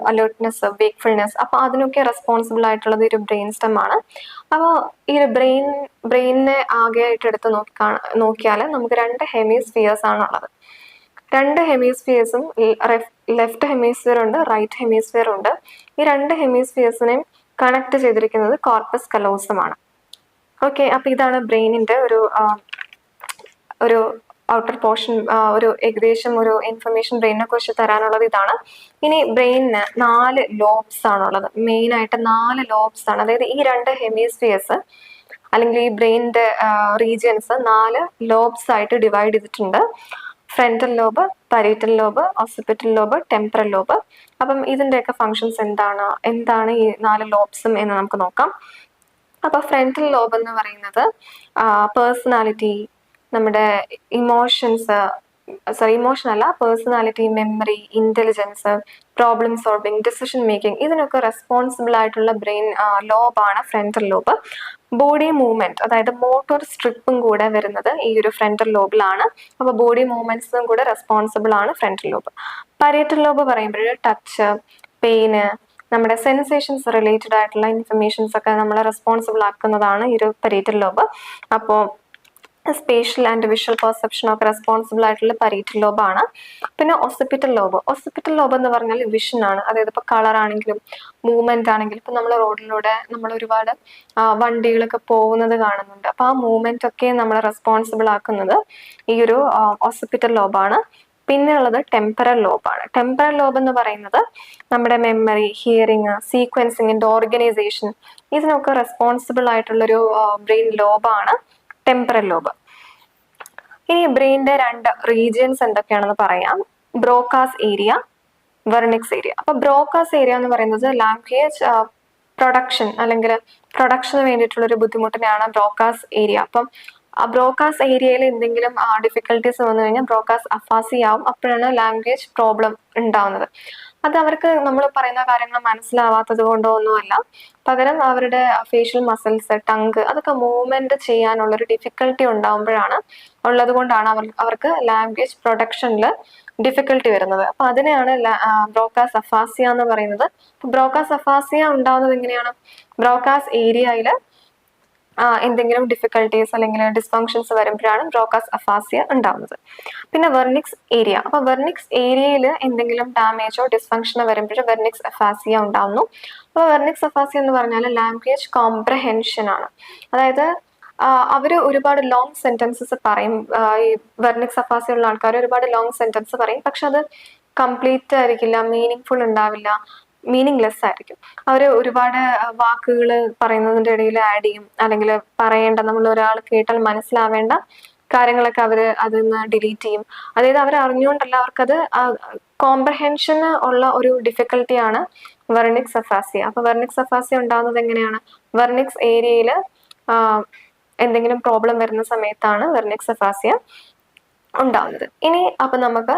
അലേർട്ട്നെസ് വേക്ക്ഫുൾനെസ് അപ്പോൾ അതിനൊക്കെ റെസ്പോൺസിബിൾ ആയിട്ടുള്ളത് ഒരു ബ്രെയിൻ സ്റ്റെം ആണ്. അപ്പോൾ ഈ ബ്രെയിൻ ബ്രെയിനിനെ ആകെ ആയിട്ട് എടുത്ത് നോക്കി നോക്കിയാൽ നമുക്ക് രണ്ട് ഹെമിസ്ഫിയേഴ്സ് ആണുള്ളത് രണ്ട് ഹെമിസ്ഫിയേഴ്സും ലെഫ്റ്റ് ഹെമിസ്ഫിയർ ഉണ്ട് റൈറ്റ് ഹെമിസ്ഫിയർ ഉണ്ട്. ഈ രണ്ട് ഹെമിസ്ഫിയേഴ്സിനെയും കണക്ട് ചെയ്തിരിക്കുന്നത് കോർപ്പസ് കലോസമാണ് ഓക്കെ അപ്പൊ ഇതാണ് ബ്രെയിനിന്റെ ഒരു ഒരു ഔട്ടർ പോർഷൻ ഒരു ഏകദേശം ഒരു ഇൻഫർമേഷൻ ബ്രെയിനെ കുറിച്ച് തരാനുള്ളത് ഇതാണ്. ഇനി ബ്രെയിനിന് നാല് ലോബ്സ് ആണുള്ളത്. മെയിൻ ആയിട്ട് നാല് ലോബ്സ് ആണ്. അതായത് ഈ രണ്ട് ഹെമിസ്ഫിയേഴ്സ് അല്ലെങ്കിൽ ഈ ബ്രെയിനിന്റെ റീജിയൻസ് നാല് ലോബ്സ് ആയിട്ട് ഡിവൈഡ് ചെയ്തിട്ടുണ്ട്. Frontal lobe parietal lobe occipital lobe temporal lobe അപ്പം ഇതിന്റെയൊക്കെ ഫങ്ഷൻസ് എന്താണ്? എന്താണ് ഈ നാല് ലോബ്സും എന്ന് നമുക്ക് നോക്കാം. അപ്പോൾ ഫ്രണ്ടൽ ലോബ് എന്ന് പറയുന്നത് പേഴ്സണാലിറ്റി നമ്മുടെ ഇമോഷൻസ് സോറി ഇമോഷൻ അല്ല personality memory intelligence problem solving decision making ഇതിനൊക്കെ റെസ്പോൺസിബിൾ ആയിട്ടുള്ള ബ്രെയിൻ ലോബാണ് ഫ്രണ്ടൽ ലോബ്. ബോഡി മൂവ്മെന്റ് അതായത് മോട്ടോർ സ്ട്രിപ്പും കൂടെ വരുന്നത് ഈ ഒരു ഫ്രണ്ടൽ ലോബിലാണ്. അപ്പോൾ ബോഡി മൂവ്മെന്റ്സും കൂടെ റെസ്പോൺസിബിൾ ആണ് ഫ്രണ്ടൽ ലോബ്. പരേറ്റൽ ലോബ് പറയുമ്പോൾ ടച്ച് പെയിന് നമ്മുടെ സെൻസേഷൻസ് റിലേറ്റഡ് ആയിട്ടുള്ള ഇൻഫർമേഷൻസ് ഒക്കെ നമ്മളെ റെസ്പോൺസിബിൾ ആക്കുന്നതാണ് ഈ ഒരു പരേറ്റൽ ലോബ്. അപ്പോൾ സ്പേഷ്യൽ ആൻഡ് വിഷ്വൽ പെർസെപ്ഷനൊക്കെ റെസ്പോൺസിബിൾ ആയിട്ടുള്ള പരീറ്റൽ ലോബാണ് പിന്നെ ഒസിപ്പിറ്റൽ ലോബ് ഒസിപ്പിറ്റൽ ലോബ് എന്ന് പറഞ്ഞാൽ വിഷൻ ആണ്. അതായത് ഇപ്പോൾ കളർ ആണെങ്കിലും മൂവ്മെന്റ് ആണെങ്കിലും ഇപ്പം നമ്മൾ റോഡിലൂടെ നമ്മൾ ഒരുപാട് വണ്ടികളൊക്കെ പോകുന്നത് കാണുന്നുണ്ട്. അപ്പോൾ ആ മൂവ്മെന്റ് ഒക്കെ നമ്മളെ റെസ്പോൺസിബിൾ ആക്കുന്നത് ഈ ഒരു ഒസിപ്പിറ്റൽ ലോബാണ് പിന്നെ ഉള്ളത് ടെമ്പറൽ ലോബാണ് ടെമ്പറൽ ലോബ് എന്ന് പറയുന്നത് നമ്മുടെ മെമ്മറി ഹിയറിങ് സീക്വൻസിങ്ങിന്റെ ഓർഗനൈസേഷൻ ഇതിനൊക്കെ റെസ്പോൺസിബിൾ ആയിട്ടുള്ളൊരു ബ്രെയിൻ ലോബാണ് ടെമ്പറൽ ലോബ് ഇനി ബ്രെയിനിന്റെ രണ്ട് റീജിയൻസ് എന്തൊക്കെയാണെന്ന് പറയാം. Broca's area Wernicke's area. അപ്പൊ ബ്രോക്കാസ് ഏരിയ എന്ന് പറയുന്നത് ലാംഗ്വേജ് പ്രൊഡക്ഷൻ അല്ലെങ്കിൽ പ്രൊഡക്ഷന് വേണ്ടിയിട്ടുള്ള ഒരു ബുദ്ധിമുട്ടിനെയാണ് ബ്രോക്കാസ് ഏരിയ. അപ്പം ആ ബ്രോക്കാസ് ഏരിയയിൽ എന്തെങ്കിലും ഡിഫിക്കൽട്ടീസ് വന്നു കഴിഞ്ഞാൽ ബ്രോക്കാസ് അഫാസി ആവും അപ്പോഴാണ് ലാംഗ്വേജ് പ്രോബ്ലം ഉണ്ടാവുന്നത്. അത് അവർക്ക് നമ്മൾ പറയുന്ന കാര്യങ്ങൾ മനസ്സിലാവാത്തത് കൊണ്ടോ ഒന്നുമല്ല. പകരം അവരുടെ ഫേഷ്യൽ മസിൽസ് ടങ്ക് അതൊക്കെ മൂവ്മെന്റ് ചെയ്യാനുള്ള ഒരു ഡിഫിക്കൽട്ടി ഉണ്ടാവുമ്പോഴാണ് ഉള്ളത് കൊണ്ടാണ് അവർ അവർക്ക് ലാംഗ്വേജ് പ്രൊഡക്ഷനിൽ ഡിഫിക്കൽട്ടി വരുന്നത്. അപ്പൊ അതിനെയാണ് ബ്രോക്കാസ് അഫാസിയ എന്ന് പറയുന്നത്. ബ്രോക്കാസ് അഫാസിയ ഉണ്ടാവുന്നത് എങ്ങനെയാണ്? ബ്രോക്കാസ് ഏരിയയിൽ എന്തെങ്കിലും ഡിഫിക്കൽട്ടീസ് അല്ലെങ്കിൽ ഡിസ്ഫങ്ഷൻസ് വരുമ്പോഴാണ് ബ്രോക്കാസ് അഫാസിയ ഉണ്ടാവുന്നത്. പിന്നെ വെർണിക്സ് ഏരിയ അപ്പൊ വെർണിക്സ് ഏരിയയിൽ എന്തെങ്കിലും ഡാമേജോ ഡിസ്ഫങ്ഷനോ വരുമ്പോഴും വെർണിക്സ് അഫാസിയ ഉണ്ടാവുന്നു. അപ്പോൾ വെർണിക്സ് അഫാസിയ എന്ന് പറഞ്ഞാൽ ലാംഗ്വേജ് കോംപ്രഹെൻഷൻ ആണ്. അതായത് അവർ ഒരുപാട് ലോങ് സെന്റൻസസ് പറയും. ഈ വെർണിക്സ് അഫാസിയ ഉള്ള ആൾക്കാർ ഒരുപാട് ലോങ് സെന്റൻസ് പറയും. പക്ഷെ അത് കംപ്ലീറ്റ് ആയിരിക്കില്ല മീനിങ് ഫുൾ ഉണ്ടാവില്ല. മീനിങ്ലെസ് ആയിരിക്കും അവർ ഒരുപാട് വാക്കുകൾ പറയുന്നതിന്റെ ഇടയിൽ ആഡ് ചെയ്യും. അല്ലെങ്കിൽ പറയേണ്ട നമ്മൾ ഒരാൾ കേട്ടാൽ മനസ്സിലാവേണ്ട കാര്യങ്ങളൊക്കെ അവർ അതിൽ നിന്ന് ഡിലീറ്റ് ചെയ്യും. അതായത് അവർ അറിഞ്ഞുകൊണ്ടല്ല അവർക്കത് കോംപ്രഹെൻഷന് ഉള്ള ഒരു ഡിഫിക്കൽട്ടിയാണ് വെർണിക്സ് അഫാസിയ അപ്പൊ വെർണിക്സ് അഫാസിയ ഉണ്ടാകുന്നത് എങ്ങനെയാണ്? വെർണിക്സ് ഏരിയയിൽ എന്തെങ്കിലും പ്രോബ്ലം വരുന്ന സമയത്താണ് വെർണിക്സ് അഫാസിയ ഉണ്ടാവുന്നത് ഇനി അപ്പൊ നമുക്ക്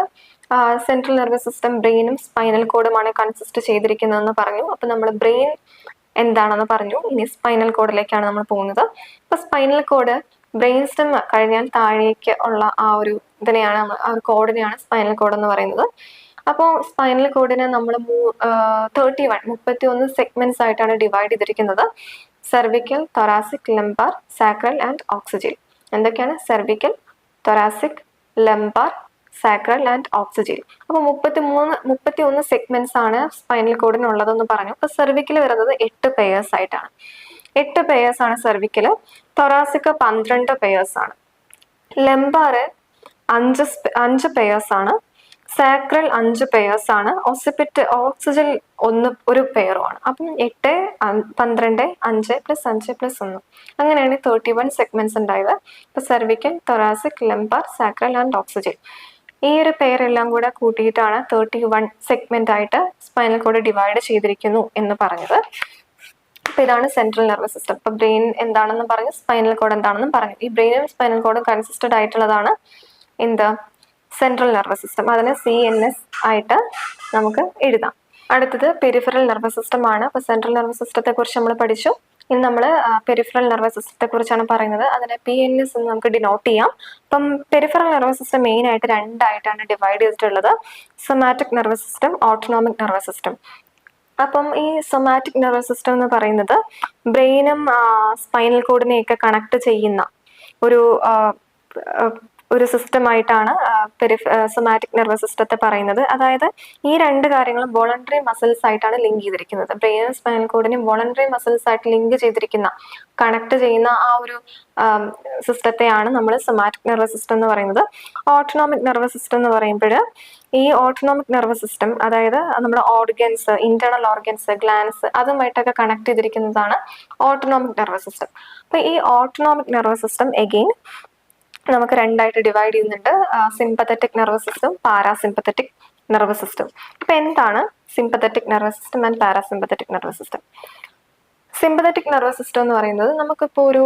സെൻട്രൽ നെർവസ് സിസ്റ്റം ബ്രെയിനും സ്പൈനൽ കോഡുമാണ് കൺസിസ്റ്റ് ചെയ്തിരിക്കുന്നതെന്ന് പറഞ്ഞു. അപ്പൊ നമ്മൾ ബ്രെയിൻ എന്താണെന്ന് പറഞ്ഞു. ഇനി സ്പൈനൽ കോഡിലേക്കാണ് നമ്മൾ പോകുന്നത്. അപ്പൊ സ്പൈനൽ കോഡ് ബ്രെയിൻ സ്റ്റെം കഴിഞ്ഞാൽ താഴേക്ക് ഉള്ള ആ ഒരു ഇതിനെയാണ് ആ ഒരു കോഡിനെയാണ് സ്പൈനൽ കോഡ് എന്ന് പറയുന്നത്. അപ്പോൾ സ്പൈനൽ കോഡിനെ നമ്മൾ തേർട്ടി വൺ മുപ്പത്തി ഒന്ന് സെഗ്മെന്റ്സ് ആയിട്ടാണ് ഡിവൈഡ് ചെയ്തിരിക്കുന്നത്. Cervical thoracic lumbar sacral and coccygeal എന്തൊക്കെയാണ്? Cervical thoracic lumbar sacral and coccygeal അപ്പൊ മുപ്പത്തി മൂന്ന് മുപ്പത്തി ഒന്ന് സെഗ്മെന്റ്സ് ആണ് സ്പൈനൽ കോഡിനുള്ളതെന്ന് പറഞ്ഞു. അപ്പൊ സെർവിക്കൽ വരുന്നത് എട്ട് പെയേഴ്സ് ആയിട്ടാണ്. എട്ട് പെയേഴ്സ് ആണ് സെർവിക്കൽ തൊറാസിക് പന്ത്രണ്ട് പെയേഴ്സ് ആണ്. ലെംബാറ് അഞ്ച് അഞ്ച് പെയേഴ്സ് ആണ്. സാക്രൽ അഞ്ച് പെയേഴ്സ് ആണ്. ഓസിപ്പിറ്റ് ഓക്സിജൻ ഒന്ന് ഒരു പെയറും ആണ്. അപ്പം എട്ട് പന്ത്രണ്ട് അഞ്ച് പ്ലസ് അഞ്ച് പ്ലസ് ഒന്ന്. അങ്ങനെയാണ് തേർട്ടി വൺ സെഗ്മെന്റ്സ് ഉണ്ടായത്. ഇപ്പൊ cervical thoracic lumbar sacral and coccygeal ഈ ഒരു പേരെല്ലാം കൂടെ കൂട്ടിയിട്ടാണ് തേർട്ടി വൺ സെഗ്മെന്റ് ആയിട്ട് സ്പൈനൽ കോഡ് ഡിവൈഡ് ചെയ്തിരിക്കുന്നു എന്ന് പറഞ്ഞത്. അപ്പൊ ഇതാണ് സെൻട്രൽ നെർവസ് സിസ്റ്റം ഇപ്പൊ ബ്രെയിൻ എന്താണെന്നും പറഞ്ഞു സ്പൈനൽ കോഡ് എന്താണെന്നും പറഞ്ഞു. ഈ ബ്രെയിനും സ്പൈനൽ കോഡും കൺസിസ്റ്റഡ് ആയിട്ടുള്ളതാണ് എന്ത്? സെൻട്രൽ നെർവസ് സിസ്റ്റം അതിനെ സി എൻ എസ് ആയിട്ട് നമുക്ക് എഴുതാം. അടുത്തത് പെരിഫറൽ നെർവസ് സിസ്റ്റം ആണ്. അപ്പൊ സെൻട്രൽ നെർവസ് സിസ്റ്റത്തെ കുറിച്ച് നമ്മൾ പഠിച്ചു. ഇനി നമ്മൾ പെരിഫറൽ നെർവസ് സിസ്റ്റത്തെ കുറിച്ചാണ് പറയുന്നത്. അതിനെ പി എൻ എസ് എന്ന് നമുക്ക് ഡിനോട്ട് ചെയ്യാം. അപ്പം പെരിഫറൽ നെർവസ് സിസ്റ്റം മെയിൻ ആയിട്ട് രണ്ടായിട്ടാണ് ഡിവൈഡ് ചെയ്തിട്ടുള്ളത്. Somatic nervous system autonomic nervous system അപ്പം ഈ സൊമാറ്റിക് നെർവസ് സിസ്റ്റം എന്ന് പറയുന്നത് ബ്രെയിനും സ്പൈനൽ കോഡിനെയൊക്കെ കണക്ട് ചെയ്യുന്ന ഒരു ഒരു സിസ്റ്റമായിട്ടാണ് സൊമാറ്റിക് നെർവസ് സിസ്റ്റത്തെ പറയുന്നത്. അതായത് ഈ രണ്ട് കാര്യങ്ങളും വോളണ്ടറി മസിൽസ് ആയിട്ടാണ് ലിങ്ക് ചെയ്തിരിക്കുന്നത്. ബ്രെയിനും സ്പൈനൽ കോഡിനും വോളണ്ടറി മസിൽസ് ആയിട്ട് ലിങ്ക് ചെയ്തിരിക്കുന്ന കണക്ട് ചെയ്യുന്ന ആ ഒരു സിസ്റ്റത്തെയാണ് നമ്മൾ സൊമാറ്റിക് നെർവസ് സിസ്റ്റം എന്ന് പറയുന്നത്. ഓട്ടോണോമിക് നെർവസ് സിസ്റ്റം എന്ന് പറയുമ്പോൾ ഈ ഓട്ടോണോമിക് നെർവസ് സിസ്റ്റം അതായത് നമ്മുടെ ഓർഗൻസ് ഇന്റേണൽ ഓർഗൻസ് ഗ്ലാൻസ് അതുമായിട്ടൊക്കെ കണക്ട് ചെയ്തിരിക്കുന്നതാണ് ഓട്ടോണോമിക് നെർവസ് സിസ്റ്റം. അപ്പൊ ഈ ഓട്ടോണോമിക് നെർവസ് സിസ്റ്റം എഗെയിൻ നമുക്ക് രണ്ടായിട്ട് ഡിവൈഡ് ചെയ്യുന്നുണ്ട്. Sympathetic nervous system parasympathetic nervous system ഇപ്പൊ എന്താണ് sympathetic nervous system and parasympathetic nervous system sympathetic nervous system എന്ന് പറയുന്നത് നമുക്കിപ്പോൾ ഒരു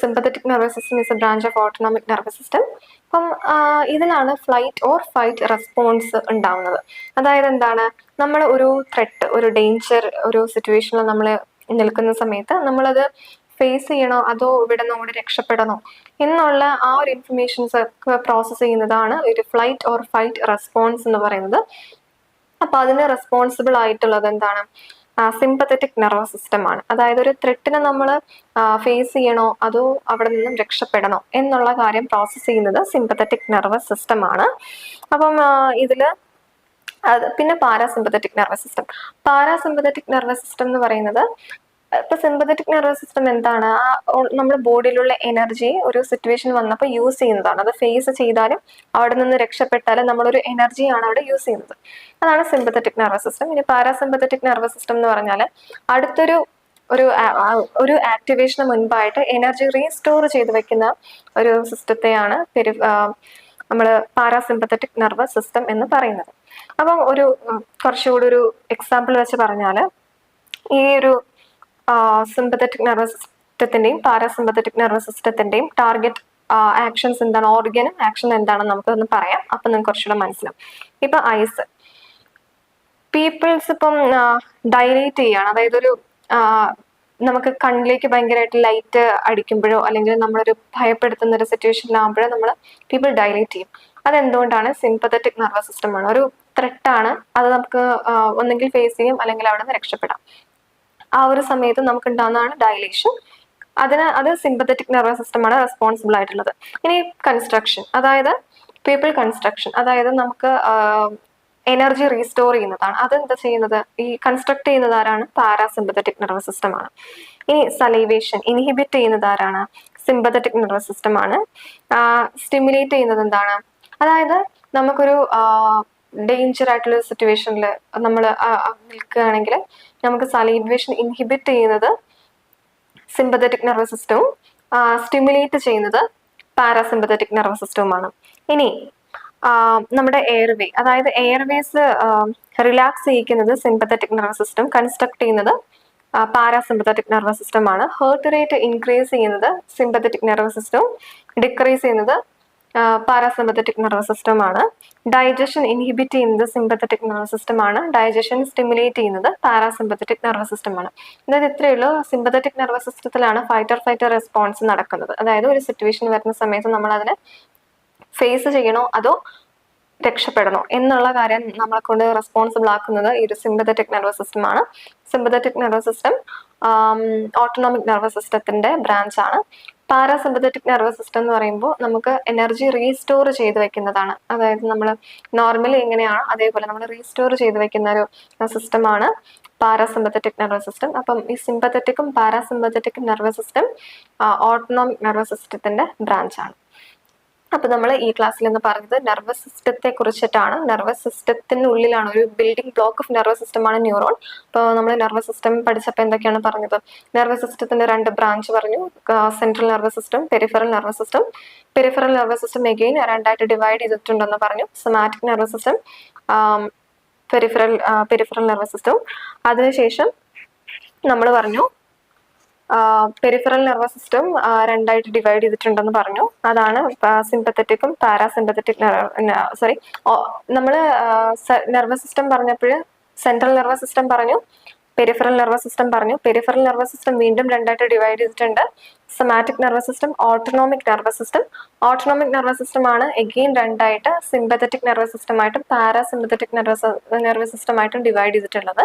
sympathetic nervous system is a branch of autonomic nervous system അപ്പം ഇതിലാണ് ഫ്ലൈറ്റ് ഓർ ഫൈറ്റ് റെസ്പോൺസ് ഉണ്ടാവുന്നത്. അതായത് എന്താണ്? നമ്മൾ ഒരു ത്രെട്ട് ഒരു ഡേഞ്ചർ ഒരു സിറ്റുവേഷനിൽ നമ്മൾ നിൽക്കുന്ന സമയത്ത് നമ്മളത് ഫേസ് ചെയ്യണോ? അതോ ഇവിടെ നിന്ന് കൂടി രക്ഷപ്പെടണോ? എന്നുള്ള ആ ഒരു ഇൻഫർമേഷൻസ് ഒക്കെ പ്രോസസ്സ് ചെയ്യുന്നതാണ് ഒരു ഫ്ലൈറ്റ് ഓർ ഫൈറ്റ് റെസ്പോൺസ് എന്ന് പറയുന്നത്. അപ്പൊ അതിന് റെസ്പോൺസിബിൾ ആയിട്ടുള്ളത് എന്താണ്? സിമ്പത്തറ്റിക് നെർവസ് സിസ്റ്റം ആണ്. അതായത് ഒരു ത്രെട്ടിനെ നമ്മൾ ഫേസ് ചെയ്യണോ? അതോ അവിടെ നിന്നും രക്ഷപ്പെടണോ? എന്നുള്ള കാര്യം പ്രോസസ്സ് ചെയ്യുന്നത് സിമ്പത്തറ്റിക് നെർവസ് സിസ്റ്റം ആണ്. അപ്പം ഇതിൽ പിന്നെ parasympathetic nervous system parasympathetic nervous system എന്ന് പറയുന്നത് ഇപ്പൊ സിമ്പത്തറ്റിക് നെർവസ് സിസ്റ്റം എന്താണ്? ആ നമ്മുടെ ബോഡിയിലുള്ള എനർജി ഒരു സിറ്റുവേഷൻ വന്നപ്പോൾ യൂസ് ചെയ്യുന്നതാണ്. അത് ഫേസ് ചെയ്താലും അവിടെ നിന്ന് രക്ഷപ്പെട്ടാലും നമ്മളൊരു എനർജിയാണ് അവിടെ യൂസ് ചെയ്യുന്നത്. അതാണ് സിമ്പത്തറ്റിക് നെർവസ് സിസ്റ്റം ഇനി പാരാസിമ്പത്തറ്റിക് നെർവസ് സിസ്റ്റം എന്ന് പറഞ്ഞാൽ അടുത്തൊരു ഒരു ഒരു ആക്ടിവേഷന് മുൻപായിട്ട് എനർജി റീസ്റ്റോർ ചെയ്ത് വെക്കുന്ന ഒരു സിസ്റ്റത്തെയാണ് പെരി നമ്മൾ പാരാസിമ്പത്തറ്റിക് നെർവസ് സിസ്റ്റം എന്ന് പറയുന്നത്. അപ്പം ഒരു കുറച്ചുകൂടി ഒരു എക്സാമ്പിൾ വെച്ച് പറഞ്ഞാൽ ഈ ഒരു സിമ്പത്തറ്റിക് നെർവസ് സിസ്റ്റത്തിന്റെയും പാരാസിമ്പത്തറ്റിക് നെർവസ് സിസ്റ്റത്തിന്റെയും ടാർഗറ്റ് ആക്ഷൻസ് എന്താണ്? ഓർഗൻ ആക്ഷൻ എന്താണെന്ന് നമുക്കൊന്ന് പറയാം. അപ്പൊ നിങ്ങൾക്ക് കുറച്ചുകൂടെ മനസ്സിലാവും. ഇപ്പൊ ഐസ് പീപ്പിൾസ് ഇപ്പം ഡൈലേറ്റ് ചെയ്യാണ്. അതായത് ഒരു നമുക്ക് കണ്ണിലേക്ക് ഭയങ്കരമായിട്ട് ലൈറ്റ് അടിക്കുമ്പോഴോ അല്ലെങ്കിൽ നമ്മളൊരു ഭയപ്പെടുത്തുന്ന ഒരു സിറ്റുവേഷനിലാകുമ്പോഴോ നമ്മൾ പീപ്പിൾ ഡൈലേറ്റ് ചെയ്യും. അതെന്തുകൊണ്ടാണ്? സിമ്പത്തറ്റിക് നെർവസ് സിസ്റ്റമാണ് ഒരു ത്രെട്ടാണ് അത് നമുക്ക് ഒന്നെങ്കിൽ ഫേസ് ചെയ്യും അല്ലെങ്കിൽ അവിടെ നിന്ന് രക്ഷപ്പെടാം. ആ ഒരു സമയത്ത് നമുക്ക് ഉണ്ടാകുന്നതാണ് ഡയലേഷൻ അതിന് അത് സിമ്പത്തറ്റിക് നെർവസ് സിസ്റ്റമാണ് റെസ്പോൺസിബിൾ ആയിട്ടുള്ളത്. ഇനി കൺസ്ട്രക്ഷൻ അതായത് പീപ്പിൾ കൺസ്ട്രക്ഷൻ അതായത് നമുക്ക് എനർജി റീസ്റ്റോർ ചെയ്യുന്നതാണ്. അതെന്താ ചെയ്യുന്നത്? ഈ കൺസ്ട്രക്ട് ചെയ്യുന്നത് ആരാണ്? പാരാസിമ്പത്തറ്റിക് നെർവസ് സിസ്റ്റമാണ് ഇനി സലൈവേഷൻ ഇൻഹിബിറ്റ് ചെയ്യുന്നത് ആരാണ്? സിമ്പത്തറ്റിക് നെർവസ് സിസ്റ്റമാണ് സ്റ്റിമുലേറ്റ് ചെയ്യുന്നത് എന്താണ്? അതായത് നമുക്കൊരു ഡേഞ്ചർ ആയിട്ടുള്ള സിറ്റുവേഷനിൽ നമ്മൾ നിൽക്കുകയാണെങ്കിൽ നമുക്ക് സലൈവേഷൻ ഇൻഹിബിറ്റ് ചെയ്യുന്നത് സിമ്പത്തറ്റിക് നെർവസ് സിസ്റ്റവും സ്റ്റിമുലേറ്റ് ചെയ്യുന്നത് പാരാസിമ്പത്തറ്റിക് നെർവസ് സിസ്റ്റവുമാണ് ഇനി നമ്മുടെ എയർവേ അതായത് എയർവേസ് റിലാക്സ് ചെയ്യിക്കുന്നത് സിമ്പത്തറ്റിക് നെർവസ് സിസ്റ്റം കൺസ്ട്രക്ട് ചെയ്യുന്നത് പാരാസിമ്പത്തറ്റിക് നെർവസ് സിസ്റ്റം ആണ്. ഹേർട്ട് റേറ്റ് ഇൻക്രീസ് ചെയ്യുന്നത് സിമ്പത്തറ്റിക് നെർവസ് സിസ്റ്റവും ഡിക്രീസ് ചെയ്യുന്നത് പാരാസിമ്പത്തറ്റിക് നെർവസ് സിസ്റ്റം ആണ് ഡൈജഷൻ ഇൻഹിബിറ്റ് ചെയ്യുന്നത് സിമ്പത്തറ്റിക് നെർവസ് സിസ്റ്റം ആണ് ഡൈജഷൻ സ്റ്റിമുലേറ്റ് ചെയ്യുന്നത് പാരാസിമ്പത്തറ്റിക് നെർവസ് സിസ്റ്റം ആണ് അതായത് ഇത്രയേ ഉള്ളൂ സിമ്പത്തറ്റിക് നെർവസ് സിസ്റ്റത്തിലാണ് ഫൈറ്റർ ഫൈറ്റർ റെസ്പോൺസ് നടക്കുന്നത്. അതായത് ഒരു സിറ്റുവേഷൻ വരുന്ന സമയത്ത് നമ്മൾ അതിനെ ഫേസ് ചെയ്യണോ അതോ രക്ഷപ്പെടണോ എന്നുള്ള കാര്യം നമ്മളെ കൊണ്ട് റെസ്പോൺസിബിൾ ആക്കുന്നത് ഈ ഒരു സിമ്പത്തറ്റിക് നെർവസ് സിസ്റ്റം ആണ് sympathetic nervous system autonomic nervous സിസ്റ്റത്തിന്റെ ബ്രാഞ്ച് ആണ്. പാരാസിമ്പത്തറ്റിക് നെർവസ് സിസ്റ്റം എന്ന് പറയുമ്പോൾ നമുക്ക് എനർജി റീസ്റ്റോർ ചെയ്ത് വെക്കുന്നതാണ്. അതായത് നമ്മൾ നോർമലി എങ്ങനെയാണ് അതേപോലെ നമ്മൾ റീസ്റ്റോർ ചെയ്ത് വെക്കുന്ന ഒരു സിസ്റ്റമാണ് പാരാസിമ്പത്തറ്റിക് നെർവസ് സിസ്റ്റം. അപ്പം ഈ സിമ്പത്തറ്റിക്കും parasympathetic nervous system autonomic nervous സിസ്റ്റത്തിന്റെ ബ്രാഞ്ച് ആണ് അപ്പൊ നമ്മൾ ഈ ക്ലാസ്സിൽ നിന്ന് പറഞ്ഞത് നെർവസ് സിസ്റ്റത്തെ കുറിച്ചിട്ടാണ്. നെർവസ് സിസ്റ്റത്തിനുള്ളിലാണ് ഒരു ബിൽഡിംഗ് ബ്ലോക്ക് ഓഫ് നെർവസ് സിസ്റ്റമാണ് ന്യൂറോൺ അപ്പോൾ നമ്മൾ നെർവസ് സിസ്റ്റം പഠിച്ചപ്പോൾ എന്തൊക്കെയാണ് പറഞ്ഞത്? നെർവസ് സിസ്റ്റത്തിന്റെ രണ്ട് ബ്രാഞ്ച് പറഞ്ഞു. Central nervous system peripheral nervous system peripheral nervous system again രണ്ടായിട്ട് ഡിവൈഡ് ചെയ്തിട്ടുണ്ടെന്ന് പറഞ്ഞു. Somatic nervous system peripheral peripheral nervous system അതിനുശേഷം നമ്മൾ പറഞ്ഞു പെരിഫറൽ നെർവസ് സിസ്റ്റം രണ്ടായിട്ട് ഡിവൈഡ് ചെയ്തിട്ടുണ്ടെന്ന് പറഞ്ഞു. അതാണ് സിമ്പത്തറ്റിക്കും പാരാസിമ്പത്തറ്റിക് സോറി നമ്മൾ നെർവസ് സിസ്റ്റം പറഞ്ഞപ്പോൾ സെൻട്രൽ നെർവസ് സിസ്റ്റം പറഞ്ഞു പെരിഫറൽ നെർവസ് സിസ്റ്റം പറഞ്ഞു. പെരിഫറൽ നെർവസ് സിസ്റ്റം വീണ്ടും രണ്ടായിട്ട് ഡിവൈഡ് ചെയ്തിട്ടുണ്ട്. Somatic nervous system autonomic nervous system autonomic nervous system ആണ് എഗെയിൻ രണ്ടായിട്ട് സിമ്പത്തറ്റിക് നെർവസ് സിസ്റ്റമായിട്ടും പാരാസിമ്പത്തറ്റിക് നെർവസ് നെർവസ് സിസ്റ്റമായിട്ടും ഡിവൈഡ് ചെയ്തിട്ടുള്ളത്.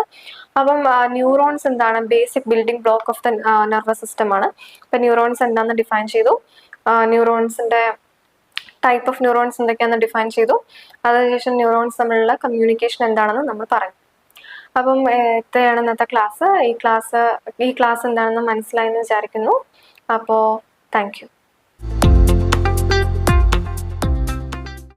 അപ്പം ന്യൂറോൺസ് എന്താണ്? Basic building block of the nervous system ആണ്. ഇപ്പം ന്യൂറോൺസ് എന്താണെന്ന് ഡിഫൈൻ ചെയ്തു? ന്യൂറോൺസിന്റെ ടൈപ്പ് ഓഫ് ന്യൂറോൺസ് എന്തൊക്കെയാണെന്ന് ഡിഫൈൻ ചെയ്തു? അതിനുശേഷം ന്യൂറോൺസ് തമ്മിലുള്ള കമ്മ്യൂണിക്കേഷൻ എന്താണെന്ന് നമ്മൾ പറഞ്ഞു അപ്പം ഇത്രയാണ് ഇന്നത്തെ ക്ലാസ്. ഈ ക്ലാസ് ഈ ക്ലാസ് എന്താണെന്ന് മനസ്സിലായെന്ന് വിചാരിക്കുന്നു. അപ്പോൾ താങ്ക്